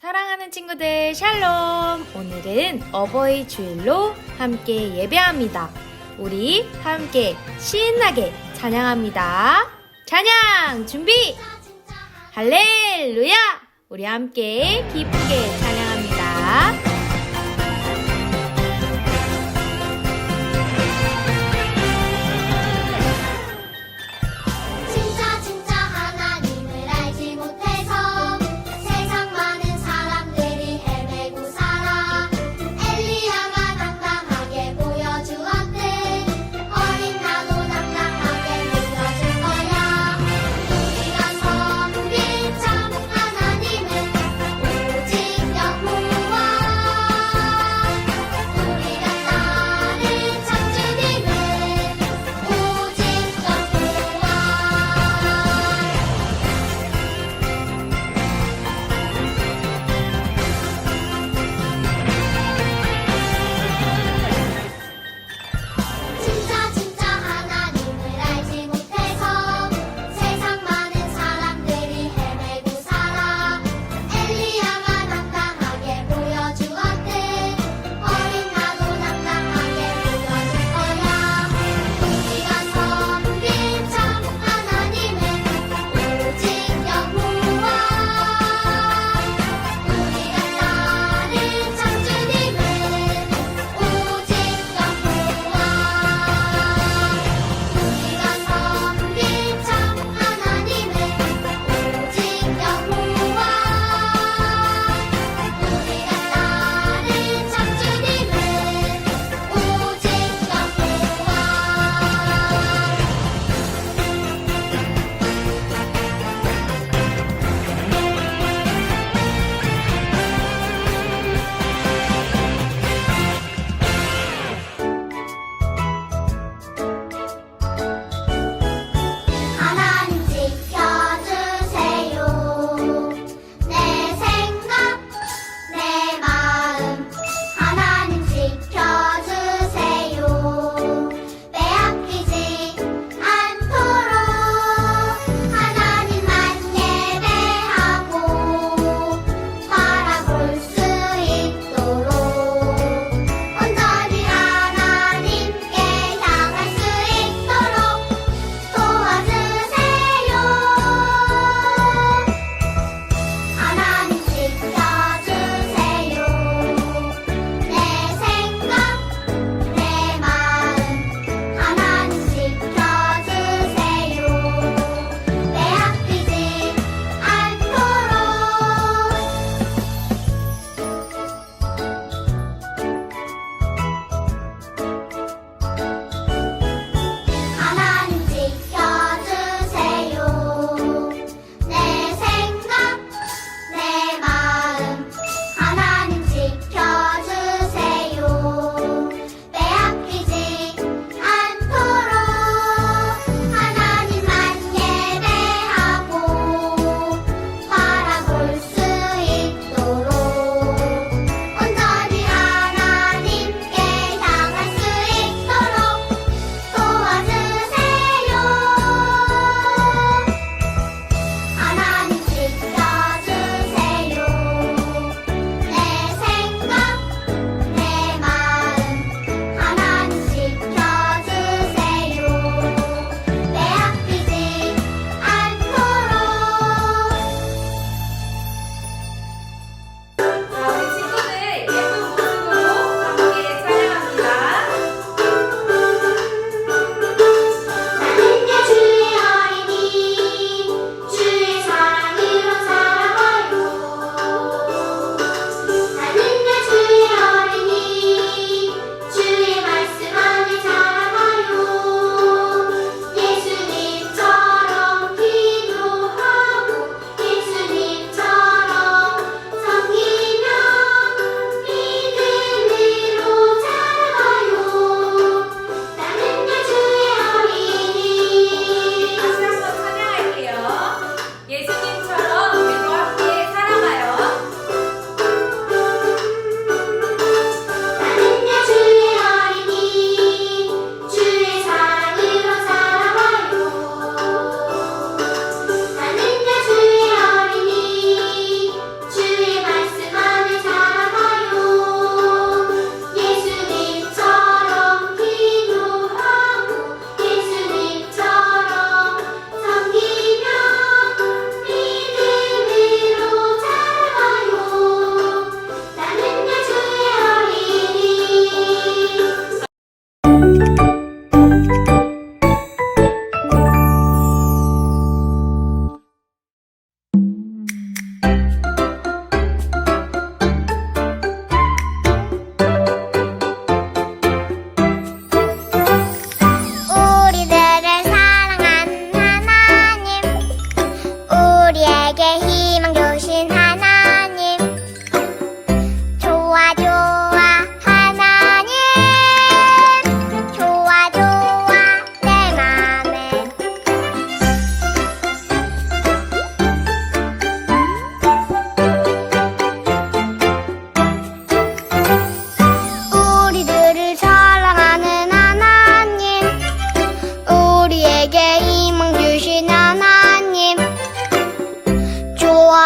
사랑하는 친구들 샬롬! 오늘은 어버이 주일로 함께 예배합니다. 우리 함께 신나게 찬양합니다. 찬양 준비! 할렐루야! 우리 함께 기쁘게 찬양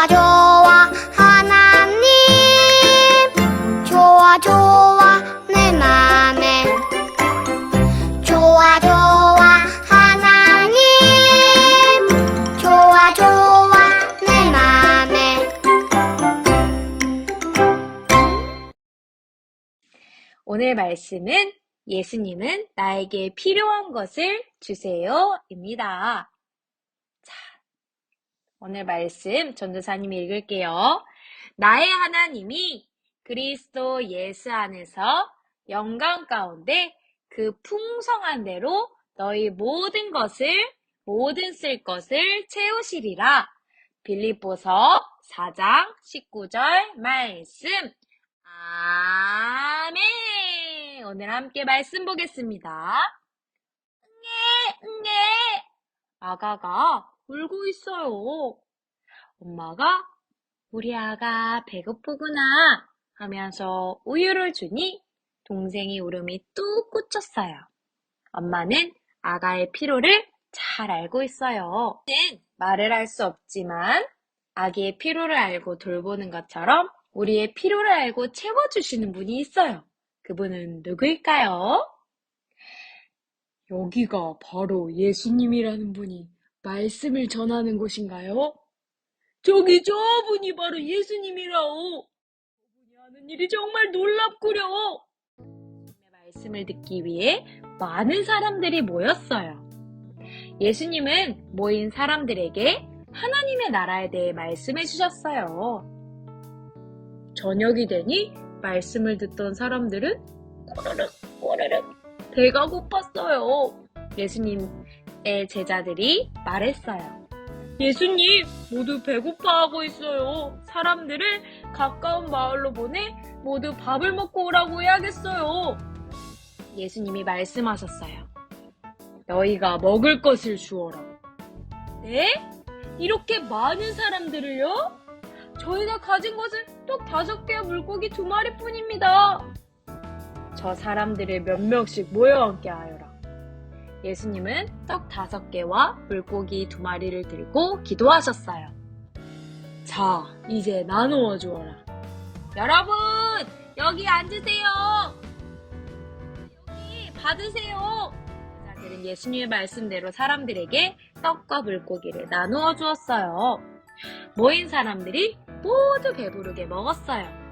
좋아 하나님. 좋아 좋아 내 맘에. 좋아 좋아 하나님. 좋아 좋아 내 맘에. 오늘 말씀은 예수님은 나에게 필요한 것을 주세요입니다. 자, 오늘 말씀 전도사님이 읽을게요. 나의 하나님이 그리스도 예수 안에서 영광 가운데 그 풍성한 대로 너희 모든 것을 모든 쓸 것을 채우시리라. 빌립보서 4장 19절 말씀. 아멘. 오늘 함께 말씀 보겠습니다. 응애, 응애. 아가가 울고 있어요. 엄마가 우리 아가 배고프구나 하면서 우유를 주니 동생이 울음이 뚝 꽂혔어요. 엄마는 아가의 피로를 잘 알고 있어요. 는 말을 할 수 없지만 아기의 피로를 알고 돌보는 것처럼 우리의 피로를 알고 채워주시는 분이 있어요. 그분은 누구일까요? 여기가 바로 예수님이라는 분이 말씀을 전하는 곳인가요? 저기 저분이 바로 예수님이라오. 저분이 하는 일이 정말 놀랍구려. 말씀을 듣기 위해 많은 사람들이 모였어요. 예수님은 모인 사람들에게 하나님의 나라에 대해 말씀해 주셨어요. 저녁이 되니 말씀을 듣던 사람들은 꼬르륵 꼬르륵 배가 고팠어요. 예수님 의 제자들이 말했어요. 예수님, 모두 배고파하고 있어요. 사람들을 가까운 마을로 보내 모두 밥을 먹고 오라고 해야겠어요. 예수님이 말씀하셨어요. 너희가 먹을 것을 주어라. 네? 이렇게 많은 사람들을요? 저희가 가진 것은 떡 다섯 개와 물고기 두 마리 뿐입니다. 저 사람들을 몇 명씩 모여 앉게 하여라. 예수님은 떡 다섯 개와 물고기 두 마리를 들고 기도하셨어요. 자, 이제 나누어 주어라. 여러분, 여기 앉으세요. 여기 받으세요. 제자들은 예수님의 말씀대로 사람들에게 떡과 물고기를 나누어 주었어요. 모인 사람들이 모두 배부르게 먹었어요.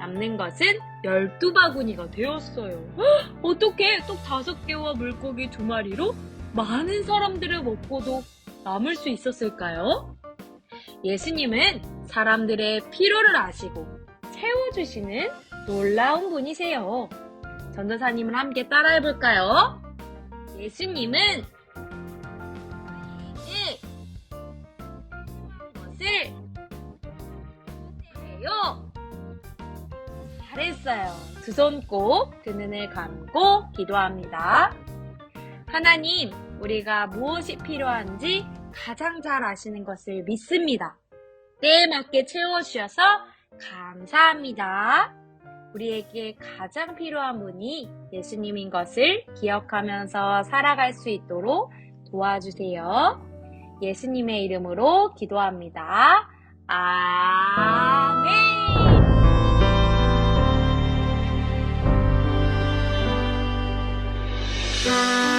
남는 것은 12바구니가 되었어요. 헉, 어떻게 떡 다섯 개와 물고기 두 마리로 많은 사람들을 먹고도 남을 수 있었을까요? 예수님은 사람들의 필요를 아시고 채워주시는 놀라운 분이세요. 전도사님을 함께 따라해 볼까요? 예수님은 두 손꼭그 눈을 감고 기도합니다. 하나님, 우리가 무엇이 필요한지 가장 잘 아시는 것을 믿습니다. 때에 맞게 채워주셔서 감사합니다. 우리에게 가장 필요한 분이 예수님인 것을 기억하면서 살아갈 수 있도록 도와주세요. 예수님의 이름으로 기도합니다. 아멘. Bye.